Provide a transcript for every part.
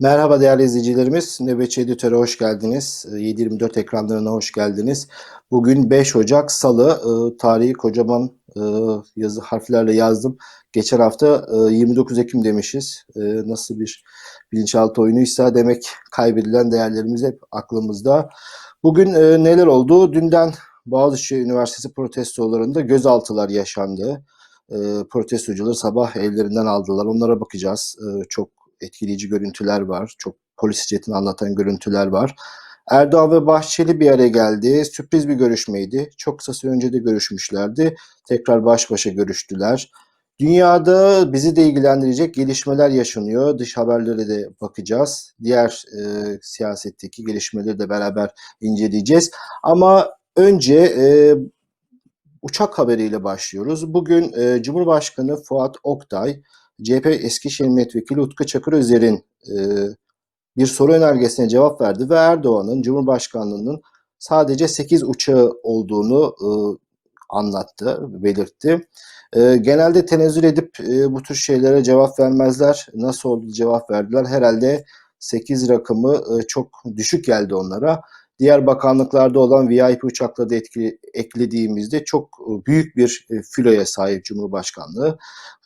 Merhaba değerli izleyicilerimiz. Nöbetçi Editör'e hoş geldiniz. Ee, 724 ekranlarına hoş geldiniz. Bugün 5 Ocak Salı. Ee, Tarihi kocaman e, yazı harflerle yazdım. Geçen hafta e, 29 Ekim demişiz. E, Nasıl bir bilinçaltı oyunuysa demek kaybedilen değerlerimiz hep aklımızda. Bugün e, neler oldu? Dünden Boğaziçi Üniversitesi protestolarında gözaltılar yaşandı. E, protestocuları sabah evlerinden aldılar. Onlara bakacağız. E, çok etkileyici görüntüler var. Çok polis jetini anlatan görüntüler var. Erdoğan ve Bahçeli bir araya geldi. Sürpriz bir görüşmeydi. Çok kısa süre önce de görüşmüşlerdi. Tekrar baş başa görüştüler. Dünyada bizi de ilgilendirecek gelişmeler yaşanıyor. Dış haberlere de bakacağız. Diğer e, siyasetteki gelişmeleri de beraber inceleyeceğiz. Ama önce e, uçak haberiyle başlıyoruz. Bugün e, Cumhurbaşkanı Fuat Oktay, CHP Eskişehir Milletvekili Utku Çakırözer'in e, bir soru önergesine cevap verdi ve Erdoğan'ın Cumhurbaşkanlığının sadece 8 uçağı olduğunu e, anlattı, belirtti. E, genelde tenezzül edip e, bu tür şeylere cevap vermezler. Nasıl oldu cevap verdiler? Herhalde 8 rakamı e, çok düşük geldi onlara. Diğer bakanlıklarda olan VIP uçakları da etkili, eklediğimizde çok e, büyük bir e, filoya sahip Cumhurbaşkanlığı.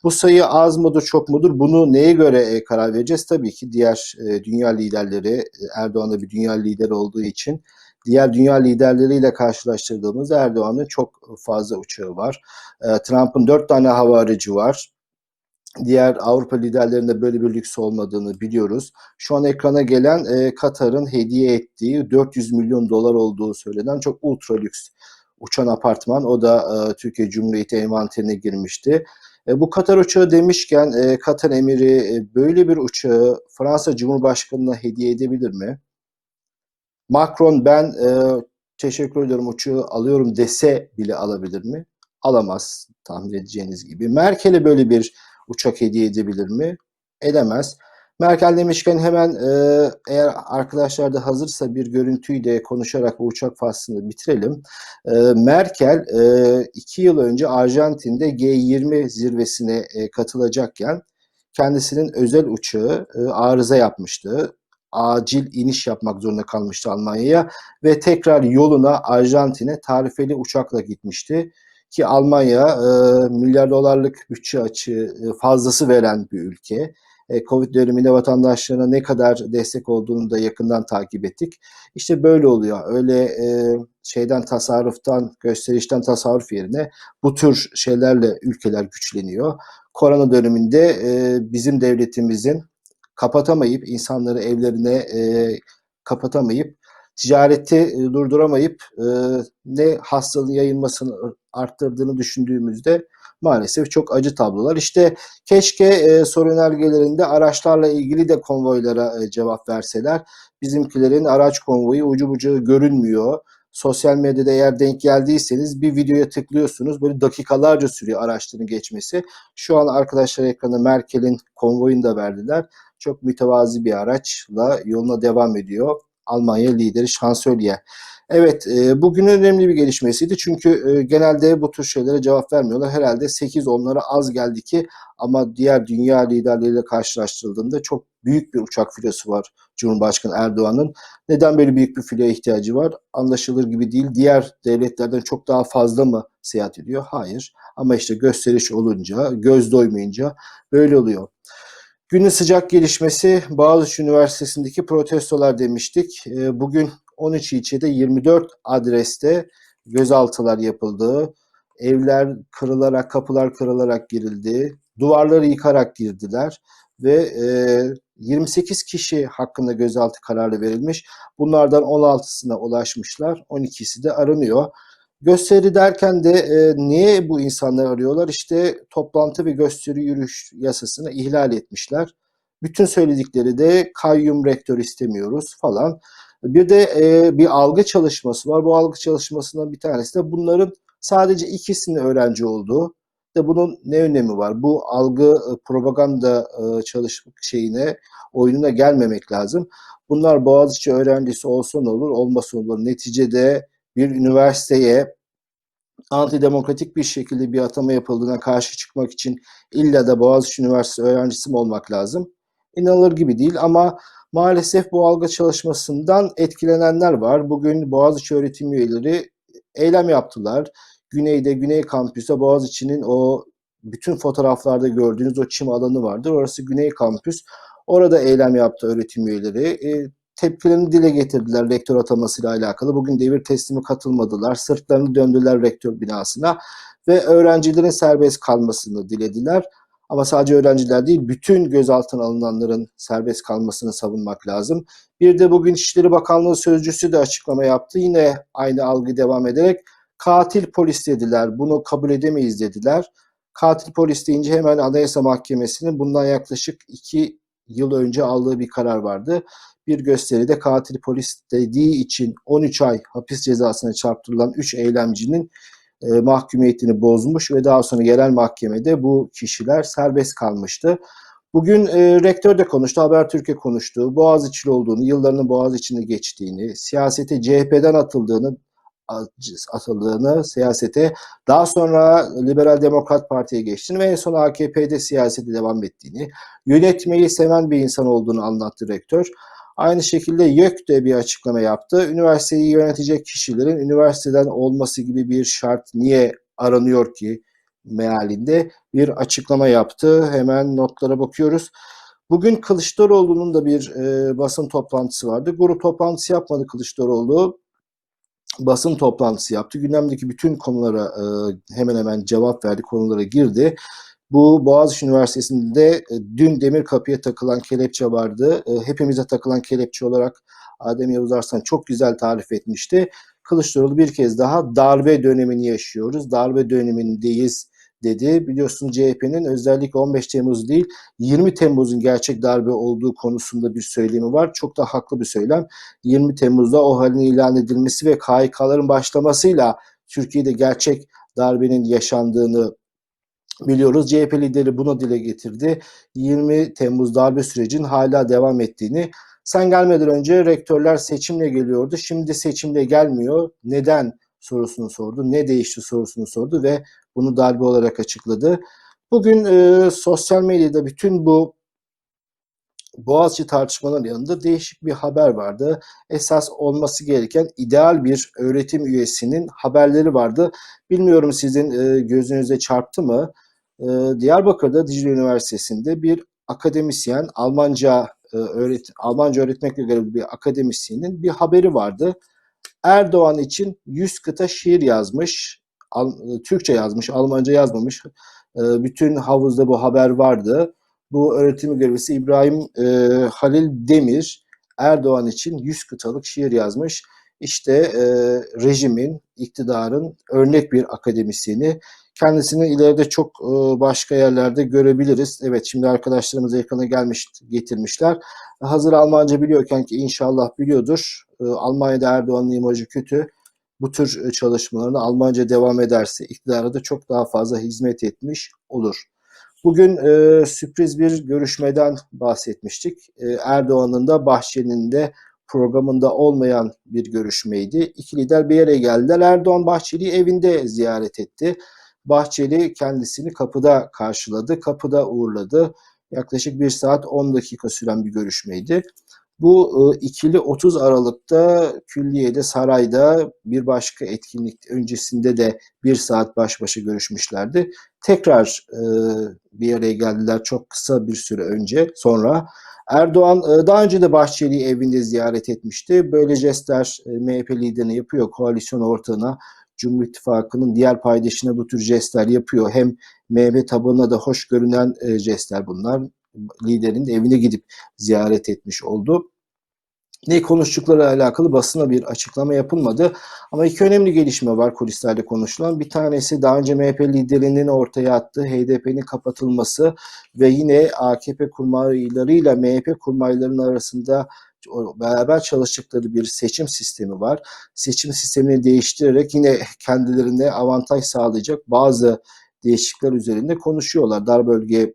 Bu sayı az mıdır çok mudur bunu neye göre e, karar vereceğiz? Tabii ki diğer dünya liderleri, Erdoğan da bir dünya lideri olduğu için diğer dünya liderleriyle karşılaştırdığımız Erdoğan'ın çok fazla uçağı var. Trump'ın dört tane hava aracı var. Diğer Avrupa liderlerinde böyle bir lüks olmadığını biliyoruz. Şu an ekrana gelen e, Katar'ın hediye ettiği 400 milyon dolar olduğu söylenen çok ultra lüks uçan apartman. O da e, Türkiye Cumhuriyeti envanterine girmişti. E, bu Katar uçağı demişken e, Katar emiri e, böyle bir uçağı Fransa Cumhurbaşkanı'na hediye edebilir mi? Macron ben e, teşekkür ederim uçağı alıyorum dese bile alabilir mi? Alamaz tahmin edeceğiniz gibi. Merkel'e böyle bir uçak hediye edebilir mi? Edemez. Merkel demişken hemen e, eğer arkadaşlar da hazırsa bir görüntüyü de konuşarak bu uçak faslını bitirelim. E, Merkel e, iki yıl önce Arjantin'de G20 zirvesine e, katılacakken kendisinin özel uçağı e, arıza yapmıştı. Acil iniş yapmak zorunda kalmıştı Almanya'ya ve tekrar yoluna Arjantin'e tarifeli uçakla gitmişti ki Almanya e, milyar dolarlık bütçe açığı e, fazlası veren bir ülke. E, Covid döneminde vatandaşlarına ne kadar destek olduğunu da yakından takip ettik. İşte böyle oluyor. Öyle e, şeyden tasarruftan, gösterişten tasarruf yerine bu tür şeylerle ülkeler güçleniyor. Korona döneminde e, bizim devletimizin kapatamayıp insanları evlerine e, kapatamayıp ticareti e, durduramayıp e, ne hastalığın yayılmasını arttırdığını düşündüğümüzde maalesef çok acı tablolar. İşte keşke e, soru önergelerinde araçlarla ilgili de konvoylara e, cevap verseler. Bizimkilerin araç konvoyu ucu bucağı görünmüyor. Sosyal medyada eğer denk geldiyseniz bir videoya tıklıyorsunuz. Böyle dakikalarca sürüyor araçların geçmesi. Şu an arkadaşlar ekrana Merkel'in konvoyunu da verdiler. Çok mütevazi bir araçla yoluna devam ediyor. Almanya lideri şansölye. Evet e, bugün önemli bir gelişmesiydi çünkü e, genelde bu tür şeylere cevap vermiyorlar. Herhalde 8 onlara az geldi ki ama diğer dünya liderleriyle karşılaştırıldığında çok büyük bir uçak filosu var Cumhurbaşkanı Erdoğan'ın. Neden böyle büyük bir filoya ihtiyacı var? Anlaşılır gibi değil. Diğer devletlerden çok daha fazla mı seyahat ediyor? Hayır. Ama işte gösteriş olunca, göz doymayınca böyle oluyor. Günün sıcak gelişmesi Boğaziçi Üniversitesi'ndeki protestolar demiştik. E, bugün 13 ilçede 24 adreste gözaltılar yapıldı. Evler kırılarak, kapılar kırılarak girildi. Duvarları yıkarak girdiler ve e, 28 kişi hakkında gözaltı kararı verilmiş. Bunlardan 16'sına ulaşmışlar. 12'si de aranıyor. Gösteri derken de e, niye bu insanları arıyorlar? İşte toplantı ve gösteri yürüyüş yasasını ihlal etmişler. Bütün söyledikleri de kayyum rektör istemiyoruz falan. Bir de e, bir algı çalışması var. Bu algı çalışmasından bir tanesi de bunların sadece ikisinin öğrenci olduğu. De bunun ne önemi var? Bu algı e, propaganda e, çalışma şeyine, oyununa gelmemek lazım. Bunlar Boğaziçi öğrencisi olsa ne olur, olmasa olur. Neticede bir üniversiteye antidemokratik bir şekilde bir atama yapıldığına karşı çıkmak için illa da Boğaziçi Üniversitesi öğrencisi mi olmak lazım? İnanılır gibi değil ama Maalesef bu algı çalışmasından etkilenenler var. Bugün Boğaziçi öğretim üyeleri eylem yaptılar. Güneyde, Güney Kampüs'te Boğaziçi'nin o bütün fotoğraflarda gördüğünüz o çim alanı vardır. Orası Güney Kampüs. Orada eylem yaptı öğretim üyeleri. E, tepkilerini dile getirdiler rektör atamasıyla alakalı. Bugün devir teslimi katılmadılar. Sırtlarını döndüler rektör binasına ve öğrencilerin serbest kalmasını dilediler. Ama sadece öğrenciler değil, bütün gözaltına alınanların serbest kalmasını savunmak lazım. Bir de bugün İçişleri Bakanlığı sözcüsü de açıklama yaptı. Yine aynı algı devam ederek katil polis dediler. Bunu kabul edemeyiz dediler. Katil polis deyince hemen Anayasa Mahkemesi'nin bundan yaklaşık iki yıl önce aldığı bir karar vardı. Bir gösteride katil polis dediği için 13 ay hapis cezasına çarptırılan 3 eylemcinin e, mahkumiyetini bozmuş ve daha sonra yerel mahkemede bu kişiler serbest kalmıştı. Bugün e, rektör de konuştu, Habertürk'e konuştu. Boğaziçi'li olduğunu, yıllarının Boğaziçi'nde geçtiğini, siyasete CHP'den atıldığını, atıldığını siyasete, daha sonra Liberal Demokrat Parti'ye geçtiğini ve en son AKP'de siyasete devam ettiğini, yönetmeyi seven bir insan olduğunu anlattı rektör. Aynı şekilde YÖK de bir açıklama yaptı. Üniversiteyi yönetecek kişilerin üniversiteden olması gibi bir şart niye aranıyor ki mealinde bir açıklama yaptı. Hemen notlara bakıyoruz. Bugün Kılıçdaroğlu'nun da bir e, basın toplantısı vardı. Grup toplantısı yapmadı Kılıçdaroğlu. Basın toplantısı yaptı. Gündemdeki bütün konulara e, hemen hemen cevap verdi, konulara girdi. Bu Boğaziçi Üniversitesi'nde e, dün demir kapıya takılan kelepçe vardı. E, hepimize takılan kelepçe olarak Adem Yavuz Arslan çok güzel tarif etmişti. Kılıçdaroğlu bir kez daha darbe dönemini yaşıyoruz. Darbe dönemindeyiz dedi. Biliyorsunuz CHP'nin özellikle 15 Temmuz değil 20 Temmuz'un gerçek darbe olduğu konusunda bir söylemi var. Çok da haklı bir söylem. 20 Temmuz'da o halin ilan edilmesi ve KHK'ların başlamasıyla Türkiye'de gerçek darbenin yaşandığını biliyoruz. CHP lideri bunu dile getirdi. 20 Temmuz darbe sürecinin hala devam ettiğini. Sen gelmeden önce rektörler seçimle geliyordu. Şimdi seçimle gelmiyor. Neden sorusunu sordu. Ne değişti sorusunu sordu ve bunu darbe olarak açıkladı. Bugün e, sosyal medyada bütün bu Boğaziçi tartışmaların yanında değişik bir haber vardı. Esas olması gereken ideal bir öğretim üyesinin haberleri vardı. Bilmiyorum sizin e, gözünüze çarptı mı? E, Diyarbakır'da Dicle Üniversitesi'nde bir akademisyen, Almanca e, öğret Almanca öğretmekle görevli bir akademisyenin bir haberi vardı. Erdoğan için 100 kıta şiir yazmış. Türkçe yazmış, Almanca yazmamış. E, bütün havuzda bu haber vardı. Bu öğretim görevlisi İbrahim e, Halil Demir Erdoğan için 100 kıtalık şiir yazmış. İşte e, rejimin, iktidarın örnek bir akademisyeni. Kendisini ileride çok e, başka yerlerde görebiliriz. Evet şimdi arkadaşlarımız ekrana gelmiş getirmişler. Hazır Almanca biliyorken ki inşallah biliyordur. E, Almanya'da Erdoğan'ın imajı kötü. Bu tür çalışmalarına Almanca devam ederse iktidara da çok daha fazla hizmet etmiş olur. Bugün e, sürpriz bir görüşmeden bahsetmiştik. E, Erdoğan'ın da Bahçeli'nin de programında olmayan bir görüşmeydi. İki lider bir yere geldiler. Erdoğan Bahçeli'yi evinde ziyaret etti. Bahçeli kendisini kapıda karşıladı, kapıda uğurladı. Yaklaşık 1 saat 10 dakika süren bir görüşmeydi. Bu e, ikili 30 Aralık'ta Külliye'de sarayda bir başka etkinlik öncesinde de bir saat baş başa görüşmüşlerdi. Tekrar e, bir araya geldiler çok kısa bir süre önce sonra. Erdoğan e, daha önce de Bahçeli'yi evinde ziyaret etmişti. Böyle jestler MHP liderine yapıyor koalisyon ortağına. Cumhur İttifakı'nın diğer paydaşına bu tür jestler yapıyor. Hem MHP tabanına da hoş görünen e, jestler bunlar. Liderin evine gidip ziyaret etmiş oldu. Ne konuştukları alakalı basına bir açıklama yapılmadı. Ama iki önemli gelişme var kulislerde konuşulan. Bir tanesi daha önce MHP liderinin ortaya attığı HDP'nin kapatılması ve yine AKP kurmaylarıyla MHP kurmaylarının arasında beraber çalıştıkları bir seçim sistemi var. Seçim sistemini değiştirerek yine kendilerine avantaj sağlayacak bazı değişiklikler üzerinde konuşuyorlar. Dar bölge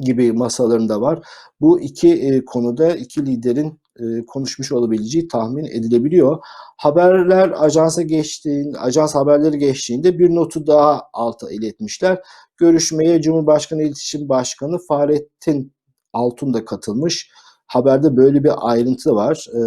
gibi masalarında var. Bu iki e, konuda iki liderin e, konuşmuş olabileceği tahmin edilebiliyor. Haberler ajansa geçtiğinde, ajans haberleri geçtiğinde bir notu daha alta iletmişler. Görüşmeye Cumhurbaşkanı İletişim Başkanı Fahrettin Altun da katılmış. Haberde böyle bir ayrıntı var. E,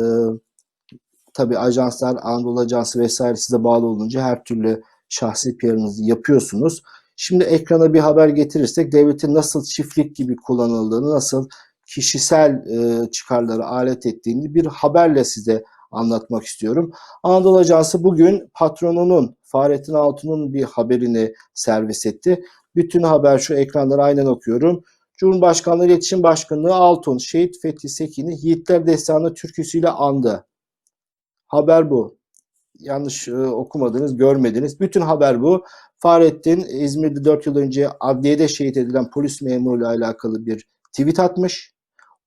tabii ajanslar, Anadolu Ajansı vesaire size bağlı olunca her türlü şahsi PR'ınızı yapıyorsunuz. Şimdi ekrana bir haber getirirsek devletin nasıl çiftlik gibi kullanıldığını, nasıl kişisel e, çıkarları alet ettiğini bir haberle size anlatmak istiyorum. Anadolu Ajansı bugün patronunun Fahrettin Altun'un bir haberini servis etti. Bütün haber şu ekranları aynen okuyorum. Cumhurbaşkanlığı İletişim Başkanlığı Altun, Şehit Fethi Sekin'i Yiğitler Destanı türküsüyle andı. Haber bu. Yanlış e, okumadınız, görmediniz. Bütün haber bu. Fahrettin İzmir'de 4 yıl önce adliyede şehit edilen polis memuruyla alakalı bir tweet atmış.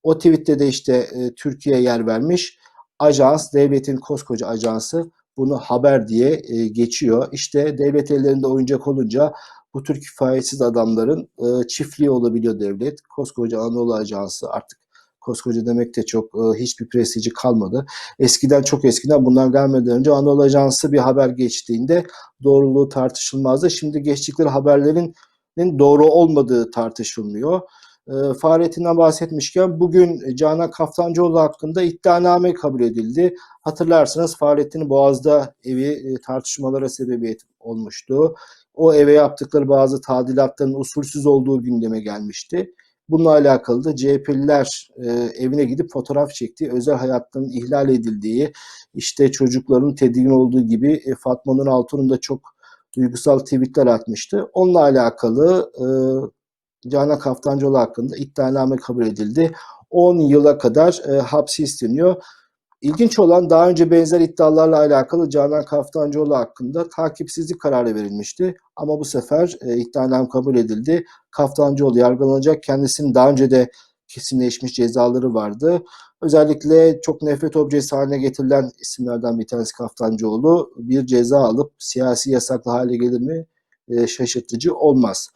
O tweette de işte e, Türkiye yer vermiş. Ajans, devletin koskoca ajansı bunu haber diye e, geçiyor. İşte devlet ellerinde oyuncak olunca bu tür kifayetsiz adamların e, çiftliği olabiliyor devlet. Koskoca Anadolu Ajansı artık koskoca demek de çok e, hiçbir prestiji kalmadı. Eskiden çok eskiden bunlar gelmeden önce Anadolu Ajansı bir haber geçtiğinde doğruluğu tartışılmazdı. Şimdi geçtikleri haberlerin doğru olmadığı tartışılmıyor. E, Fahrettin'den bahsetmişken bugün Canan Kaftancıoğlu hakkında iddianame kabul edildi. Hatırlarsınız Fahrettin Boğaz'da evi e, tartışmalara sebebiyet olmuştu. O eve yaptıkları bazı tadilatların usulsüz olduğu gündeme gelmişti. Bununla alakalı da CHP'liler e, evine gidip fotoğraf çektiği, özel hayatlarının ihlal edildiği, işte çocukların tedirgin olduğu gibi e, Fatma Nur da çok duygusal tweetler atmıştı. Onunla alakalı e, Canan Kaftancıoğlu hakkında iddianame kabul edildi. 10 yıla kadar e, hapsi isteniyor. İlginç olan daha önce benzer iddialarla alakalı Canan Kaftancıoğlu hakkında takipsizlik kararı verilmişti. Ama bu sefer e, iddianame kabul edildi. Kaftancıoğlu yargılanacak. Kendisinin daha önce de kesinleşmiş cezaları vardı. Özellikle çok nefret objesi haline getirilen isimlerden bir tanesi Kaftancıoğlu. Bir ceza alıp siyasi yasaklı hale gelir mi? E, şaşırtıcı olmaz.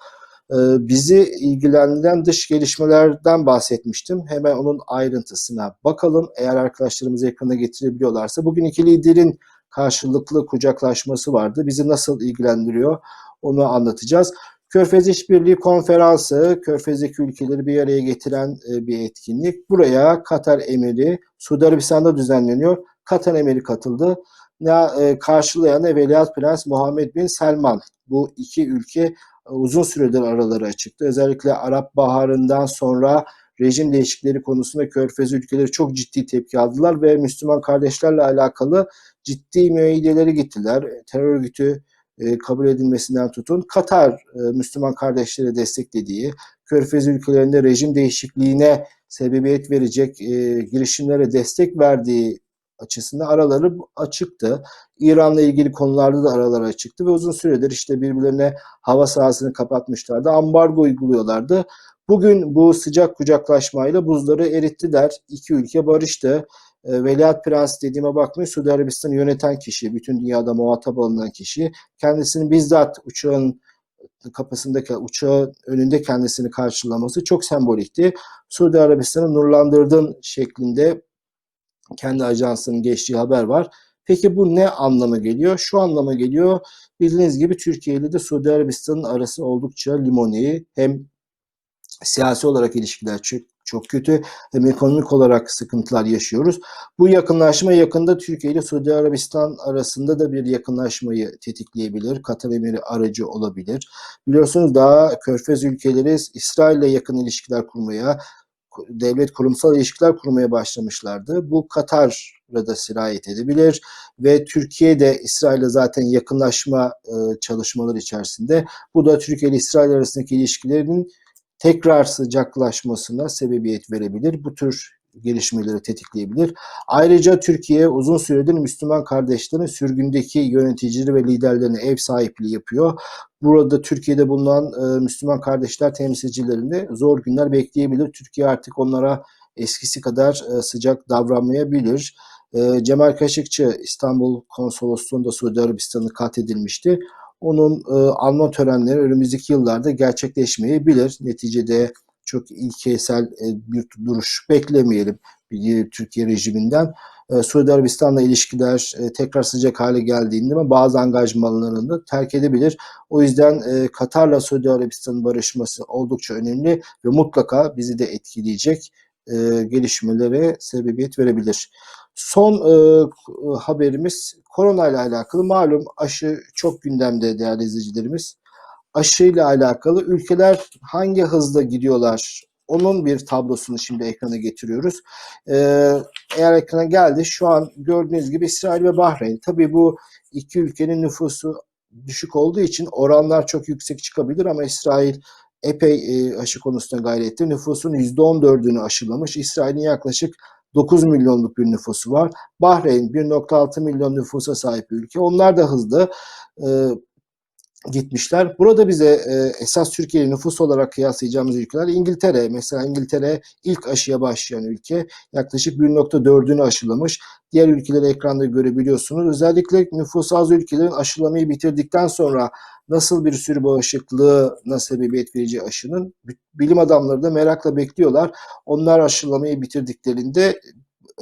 E, bizi ilgilendiren dış gelişmelerden bahsetmiştim. Hemen onun ayrıntısına bakalım. Eğer arkadaşlarımız ekrana getirebiliyorlarsa. Bugün iki liderin karşılıklı kucaklaşması vardı. Bizi nasıl ilgilendiriyor onu anlatacağız. Körfez İşbirliği Konferansı, Körfez'deki ülkeleri bir araya getiren e, bir etkinlik. Buraya Katar Emiri, Suudi Arabistan'da düzenleniyor. Katar Emiri katıldı. E, karşılayan Veliaht Prens Muhammed Bin Selman. Bu iki ülke uzun süredir araları açıktı. Özellikle Arap Baharı'ndan sonra rejim değişiklikleri konusunda Körfez ülkeleri çok ciddi tepki aldılar ve Müslüman kardeşlerle alakalı ciddi müeyyideleri gittiler. Terör örgütü e, kabul edilmesinden tutun Katar e, Müslüman kardeşleri desteklediği, Körfez ülkelerinde rejim değişikliğine sebebiyet verecek e, girişimlere destek verdiği açısından araları açıktı. İran'la ilgili konularda da araları açıktı ve uzun süredir işte birbirlerine hava sahasını kapatmışlardı. Ambargo uyguluyorlardı. Bugün bu sıcak kucaklaşmayla buzları erittiler. İki ülke barıştı. E, Veliaht Prens dediğime bakmayın Suudi Arabistan'ı yöneten kişi, bütün dünyada muhatap alınan kişi. Kendisini bizzat uçağın kapısındaki uçağın önünde kendisini karşılaması çok sembolikti. Suudi Arabistan'ı nurlandırdın şeklinde kendi ajansının geçtiği haber var. Peki bu ne anlama geliyor? Şu anlama geliyor. Bildiğiniz gibi Türkiye ile de Suudi Arabistan'ın arası oldukça limoni. Hem siyasi olarak ilişkiler çok, çok kötü hem ekonomik olarak sıkıntılar yaşıyoruz. Bu yakınlaşma yakında Türkiye ile Suudi Arabistan arasında da bir yakınlaşmayı tetikleyebilir. Katar emiri aracı olabilir. Biliyorsunuz daha Körfez ülkeleri İsrail ile yakın ilişkiler kurmaya, devlet kurumsal ilişkiler kurmaya başlamışlardı. Bu Katar'a da sirayet edebilir ve Türkiye de İsrail'e zaten yakınlaşma e, çalışmaları içerisinde. Bu da Türkiye ile İsrail arasındaki ilişkilerin tekrar sıcaklaşmasına sebebiyet verebilir. Bu tür gelişmeleri tetikleyebilir. Ayrıca Türkiye uzun süredir Müslüman kardeşlerin sürgündeki yöneticileri ve liderlerine ev sahipliği yapıyor. Burada Türkiye'de bulunan e, Müslüman kardeşler temsilcilerini zor günler bekleyebilir. Türkiye artık onlara eskisi kadar e, sıcak davranmayabilir. E, Cemal Kaşıkçı İstanbul Konsolosluğu'nda Suudi Arabistan'ı katledilmişti onun e, alma törenleri önümüzdeki yıllarda gerçekleşmeyebilir. Neticede çok ilkesel e, bir duruş beklemeyelim Türkiye rejiminden. E, Suudi Arabistan'la ilişkiler e, tekrar sıcak hale geldiğinde bazı angajmanlarını terk edebilir. O yüzden Katar'la Suudi Arabistan'ın barışması oldukça önemli ve mutlaka bizi de etkileyecek gelişmelere sebebiyet verebilir. Son haberimiz korona ile alakalı. Malum aşı çok gündemde değerli izleyicilerimiz. Aşıyla alakalı ülkeler hangi hızla gidiyorlar? Onun bir tablosunu şimdi ekrana getiriyoruz. Ee, eğer ekrana geldi şu an gördüğünüz gibi İsrail ve Bahreyn. Tabii bu iki ülkenin nüfusu düşük olduğu için oranlar çok yüksek çıkabilir ama İsrail epey e, aşı konusunda gayretli. Nüfusun %14'ünü aşılamış. İsrail'in yaklaşık 9 milyonluk bir nüfusu var. Bahreyn 1.6 milyon nüfusa sahip bir ülke. Onlar da hızlı e, gitmişler. Burada bize e, esas Türkiye'yi nüfus olarak kıyaslayacağımız ülkeler İngiltere. Mesela İngiltere ilk aşıya başlayan ülke. Yaklaşık 1.4'ünü aşılamış. Diğer ülkeleri ekranda görebiliyorsunuz. Özellikle nüfusu az ülkelerin aşılamayı bitirdikten sonra nasıl bir sürü bağışıklığı sebebiyet vereceği aşının bilim adamları da merakla bekliyorlar. Onlar aşılamayı bitirdiklerinde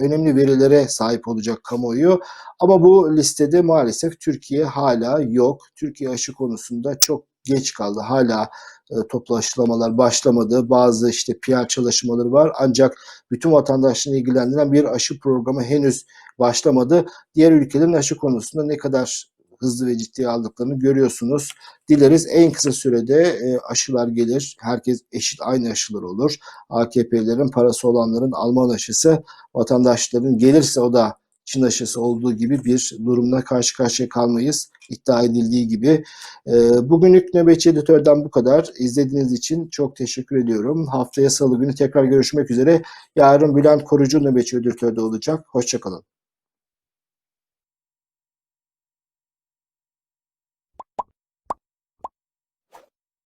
önemli verilere sahip olacak kamuoyu. Ama bu listede maalesef Türkiye hala yok. Türkiye aşı konusunda çok geç kaldı. Hala e, toplu aşılamalar başlamadı. Bazı işte PR çalışmaları var. Ancak bütün vatandaşları ilgilendiren bir aşı programı henüz başlamadı. Diğer ülkelerin aşı konusunda ne kadar hızlı ve ciddiye aldıklarını görüyorsunuz. Dileriz en kısa sürede e, aşılar gelir. Herkes eşit aynı aşılar olur. AKP'lerin parası olanların Alman aşısı, vatandaşların gelirse o da Çin aşısı olduğu gibi bir durumla karşı karşıya kalmayız. İddia edildiği gibi. E, bugünlük Nöbetçi Editör'den bu kadar. İzlediğiniz için çok teşekkür ediyorum. Haftaya salı günü tekrar görüşmek üzere. Yarın Bülent Korucu Nöbetçi Editör'de olacak. Hoşçakalın.